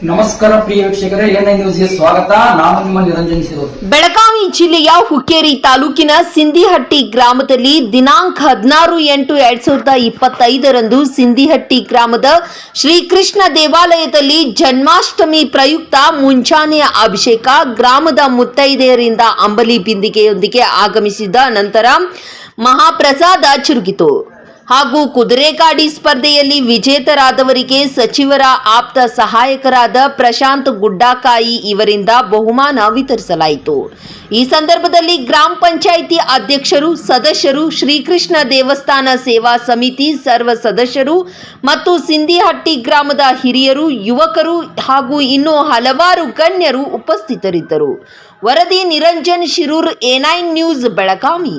ನಮಸ್ಕಾರ ಪ್ರಿಯ ವೀಕ್ಷಕರೇ ಎನ್ ನ್ಯೂಸ್ಗೆ ಸ್ವಾಗತ. ನಾನು ನಿಮ್ಮ ನಿರಂಜನ್ ಸಿರೋದು ಬೆಳಗಾವಿ ಜಿಲ್ಲೆಯ ಹುಕ್ಕೇರಿ ತಾಲೂಕಿನ ಸಿಂಧಿಹಟ್ಟಿ ಗ್ರಾಮದಲ್ಲಿ ದಿನಾಂಕ ಹದಿನಾರು ಎಂಟು ಎರಡ್ ಸಾವಿರದ ಇಪ್ಪತ್ತೈದರಂದು ಸಿಂಧಿಹಟ್ಟಿ ಗ್ರಾಮದ ಶ್ರೀಕೃಷ್ಣ ದೇವಾಲಯದಲ್ಲಿ ಜನ್ಮಾಷ್ಟಮಿ ಪ್ರಯುಕ್ತ ಮುಂಚಾನೆಯ ಅಭಿಷೇಕ ಗ್ರಾಮದ ಮುತ್ತೈದೆಯರಿಂದ ಅಂಬಲಿ ಬಿಂದಿಗೆಯೊಂದಿಗೆ ಆಗಮಿಸಿದ ನಂತರ ಮಹಾಪ್ರಸಾದ ಜರುಗಿತು ಹಾಗೂ ಕುದುರೆಗಾಡಿ ಸ್ಪರ್ಧೆಯಲ್ಲಿ ವಿಜೇತರಾದವರಿಗೆ ಸಚಿವರ ಆಪ್ತ ಸಹಾಯಕರಾದ ಪ್ರಶಾಂತ್ ಗುಡ್ಡಾಕಾಯಿ ಇವರಿಂದ ಬಹುಮಾನ ವಿತರಿಸಲಾಯಿತು. ಈ ಸಂದರ್ಭದಲ್ಲಿ ಗ್ರಾಮ ಪಂಚಾಯಿತಿ ಅಧ್ಯಕ್ಷರು, ಸದಸ್ಯರು, ಶ್ರೀಕೃಷ್ಣ ದೇವಸ್ಥಾನ ಸೇವಾ ಸಮಿತಿ ಸರ್ವ ಸದಸ್ಯರು ಮತ್ತು ಸಿಂಧಿಹಟ್ಟಿ ಗ್ರಾಮದ ಹಿರಿಯರು, ಯುವಕರು ಹಾಗೂ ಇನ್ನೂ ಹಲವಾರು ಗಣ್ಯರು ಉಪಸ್ಥಿತರಿದ್ದರು. ವರದಿ ನಿರಂಜನ್ ಶಿರೂರ್ ನೈನ್ ನ್ಯೂಸ್, ಬೆಳಗಾವಿ.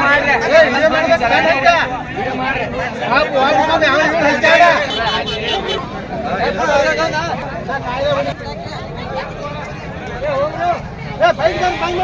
ಮಾಡ್ರಿ ವಿಡಿಯೋ ಮಾಡ್ರಿ ಬೈಕ್ ಬಂದ್